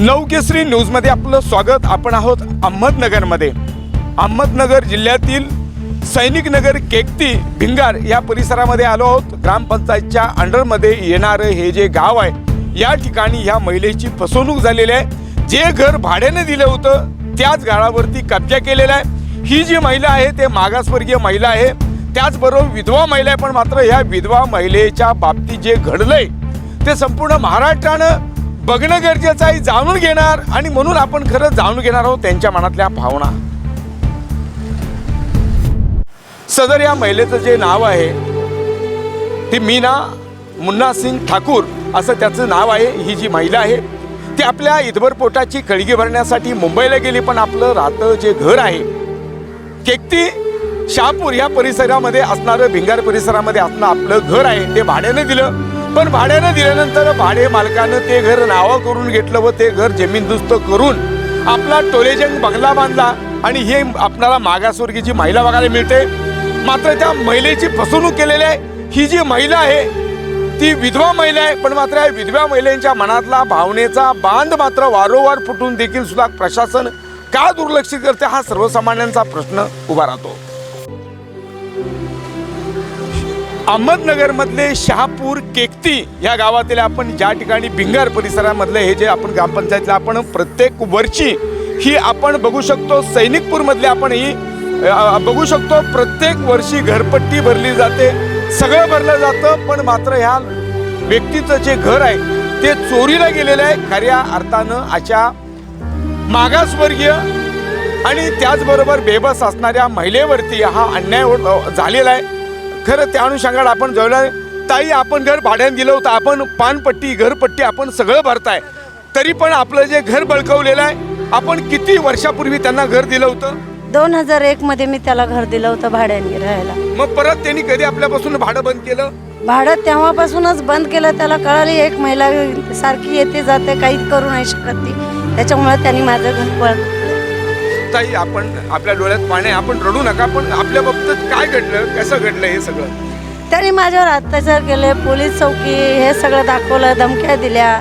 नवकेसरी न्यूजमध्ये आपलं स्वागत. आपण आहोत अहमदनगरमध्ये. अहमदनगर जिल्ह्यातील सैनिक नगर केकती भिंगार या परिसरामध्ये आलो आहोत. ग्रामपंचायतच्या अंडरमध्ये येणारं हे जे गाव आहे या ठिकाणी ह्या महिलेची फसवणूक झालेली आहे. जे घर भाड्याने दिलं होतं त्याच घरावरती कब्जा केलेला आहे. ही जी महिला आहे ते मागासवर्गीय महिला आहे. त्याचबरोबर विधवा महिला आहे पण मात्र ह्या विधवा महिलेच्या बाबतीत जे घडलंय ते संपूर्ण महाराष्ट्रानं बघणं गरजेचं आहे जाणून घेणार आणि म्हणून आपण खरं जाणून घेणार आहोत त्यांच्या मनातल्या भावना. सदर या महिलेचं जे नाव आहे ती मीना मुन्ना सिंग ठाकूर असं त्याचं नाव आहे ही जी महिला आहे ती आपल्या इतभर पोटाची खळगी भरण्यासाठी मुंबईला गेली पण आपलं राहतं जे घर आहे केकती शहापूर या परिसरामध्ये असणारं भिंगार परिसरामध्ये असणं आपलं घर आहे ते भाड्याने दिलं. पण भाड्याने दिल्यानंतर भाडे मालकानं ते घर नावं करून घेतलं व ते घर जमीनदुस्त करून आपला टोलेजंग बंगला बांधला आणि हे आपणाला मागासवर्गीची महिला बघायला मिळते. मात्र त्या महिलेची फसवणूक केलेली आहे. ही जी महिला आहे ती विधवा महिला आहे पण मात्र या विधवा महिलांच्या मनातला भावनेचा बांध मात्र वारंवार फुटून देखील सुद्धा प्रशासन का दुर्लक्षित करते हा सर्वसामान्यांचा प्रश्न उभा राहतो. अहमदनगरमधले शहापूर केकती या गावातील आपण ज्या ठिकाणी भिंगार परिसरामधले हे जे आपण ग्रामपंचायतला आपण प्रत्येक वर्षी ही आपण बघू शकतो सैनिकपूरमधले आपण ही बघू शकतो प्रत्येक वर्षी घरपट्टी भरली जाते सगळं भरलं जातं पण मात्र ह्या व्यक्तीचं जे घर आहे ते चोरीला गेलेलं आहे खऱ्या अर्थानं अशा मागासवर्गीय आणि त्याचबरोबर बेबस असणाऱ्या महिलेवरती हा अन्याय हो, झालेला आहे. खरं त्या अनुषंगाने आपण जवळ ताई आपण घर भाड्याने दिलं होतं. आपण पानपट्टी घरपट्टी आपण सगळं भरताय. तरी पण आपलं जे घर बळकवलेलं आहे आपण किती वर्षापूर्वी त्यांना घर दिलं होतं? दोन हजार एक मध्ये मी त्याला घर दिलं होतं भाड्याने राहायला. मग परत त्यांनी कधी आपल्यापासून भाडं बंद केलं? भाडं तेव्हापासूनच बंद केलं. त्याला कळाली एक महिला सारखी येते जाते काही करू नाही शकत ती. त्याच्यामुळे त्यांनी माझं घर बंद ताई आपण आपल्या डोळ्यात पाणी आपण रडू नका पण आपल्या बाबतीत काय घडलं कसं घडलं हे सगळं? त्यांनी माझ्यावर अत्याचार केले पोलीस चौकी हे सगळं दाखवलं धमक्या दिल्या.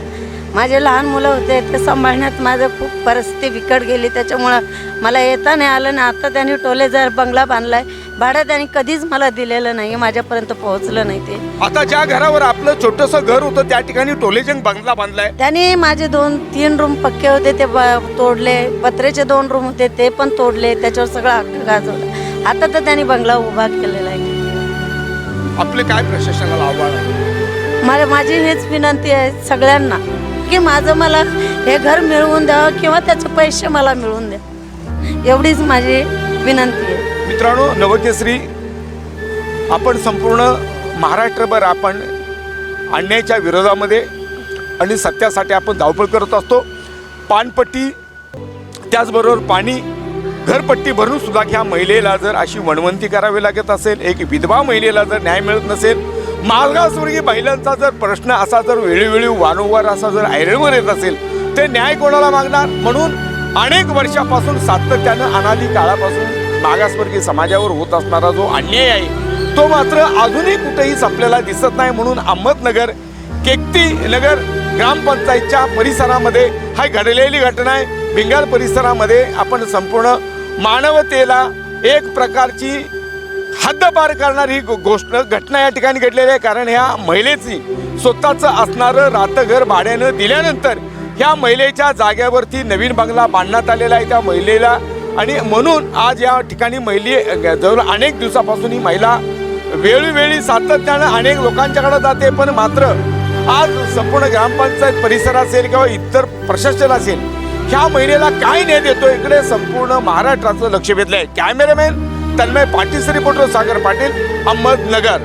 माझे लहान मुलं होते ते सांभाळण्यात माझं खूप परिस्थिती बिकट गेली. त्याच्यामुळं मला येता नाही आलं ना आता त्यांनी टोलेजार बंगला बांधला आहे भाडं त्यांनी कधीच मला दिलेलं नाही माझ्यापर्यंत पोहोचलं नाही ते. आता ज्या घरावर आपलं छोटस घर होतं त्या ठिकाणी टोलेजंग बंगला बांधलाय. त्यांनी माझे दोन तीन रूम पक्के होते ते ब- तोडले. पत्रेचे दोन रूम होते ते पण तोडले. त्याच्यावर सगळं हक्क गाजवलं. आता तर त्यांनी बंगला उभा केलेला आहे. आपले काय प्रशासनाला आव्हान आहे? मला माझी हेच विनंती आहे सगळ्यांना की माझं मला हे घर मिळवून द्यावं किंवा त्याचे पैसे मला मिळवून द्या. एवढीच माझी विनंती आहे. मित्रांनो नवकेसरी आपण संपूर्ण महाराष्ट्रभर आपण अन्यायाच्या विरोधामध्ये आणि सत्यासाठी आपण धावपळ करत असतो. पानपट्टी त्याचबरोबर पाणी घरपट्टी भरून सुद्धा ह्या महिलेला जर अशी वणवंती करावी लागत असेल एक विधवा महिलेला जर न्याय मिळत नसेल मागासवर्गीय महिलांचा जर प्रश्न असा जर वेळोवेळी वारंवार असा जर ऐरणवर येत असेल ते न्याय कोणाला मागणार? म्हणून अनेक वर्षापासून सातत्यानं अनादी काळापासून मागासवर्गीय समाजावर होत असणारा जो अन्याय आहे तो मात्र अजूनही कुठेही संपलेला दिसत नाही म्हणून अहमदनगर केकती नगर ग्रामपंचायतच्या परिसरामध्ये हा घडलेली घटना आहे. भिंगाल परिसरामध्ये आपण संपूर्ण मानवतेला एक प्रकारची हद्दपार करणारी गो- गोष्ट घटना या ठिकाणी घडलेली आहे. कारण ह्या महिलेची स्वतःचं असणारं राहतं घर भाड्यानं दिल्यानंतर ह्या महिलेच्या जाग्यावरती नवीन बंगला बांधण्यात आलेला आहे. त्या महिलेला आणि म्हणून आज या ठिकाणी महिली जवळ अनेक दिवसापासून ही महिला वेळोवेळी सातत्यानं अनेक लोकांच्याकडे जाते पण मात्र आज संपूर्ण ग्रामपंचायत परिसर असेल किंवा इतर प्रशासन असेल ह्या महिलेला काय न्याय देतो इकडे संपूर्ण महाराष्ट्राचं लक्ष वेधलंय. Cameraman Tanmay Patil reporter Sagar Patil Ahmednagar.